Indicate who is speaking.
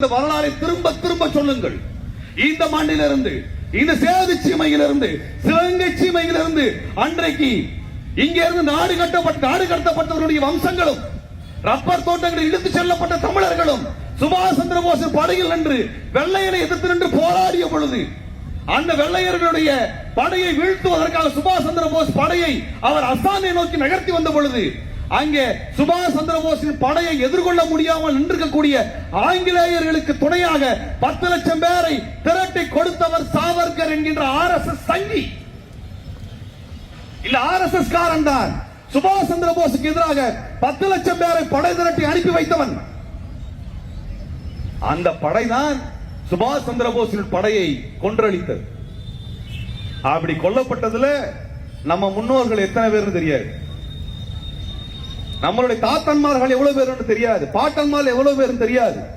Speaker 1: இந்த வரலாறை திரும்ப திரும்ப சொல்லுங்கள். இந்த மண்ணிலிருந்து இந்த சேது சீமையிலிருந்து சிவங்கை சீமையிலிருந்து அன்றைக்கு இங்கே இருந்து நாடு கட்டப்பட்ட நாடு கடத்தப்பட்டவருடைய வம்சங்களும் ரப்பர் தோட்டங்களில் இழுத்து செல்லப்பட்ட தமிழர்களும் சுபாஷ் சந்திர போஸ் படையில் நின்று வெள்ளையனை எதிர்த்து நின்று போராடிய பொழுது அந்த வெள்ளையர்களுடைய படையை வீழ்த்துவதற்காக சுபாஷ் சந்திர போஸ் படையை அவர் அசாமை நோக்கி நகர்த்தி வந்த பொழுது அங்கே சுபாஷ் சந்திரபோஸின் படையை எதிர்கொள்ள முடியாமல் நின்றிருக்கக்கூடிய ஆங்கிலேயர்களுக்கு துணையாக பத்து லட்சம் பேரை திரட்டி கொடுத்தவர் சாவர்கர் என்கின்ற ஆர் எஸ் எஸ் சங்கி. இல்ல ஆர் எஸ் எஸ் காரன் தான் சுபாஷ் சந்திர போஸுக்கு எதிராக பத்து லட்சம் பேரை படை திரட்டி அனுப்பி வைத்தவன். அந்த படைதான் சுபாஷ் சந்திர போஸின் படையை கொன்றளித்தது அப்படி கொல்லப்பட்டதுல நம்ம முன்னோர்கள் எத்தனை பேர் தெரியாது. நம்மளுடைய தாத்தன்மார்கள் எவ்வளவு பேருன்னு தெரியாது. பாட்டன்மார்கள் எவ்வளவு பேருன்னு தெரியாது.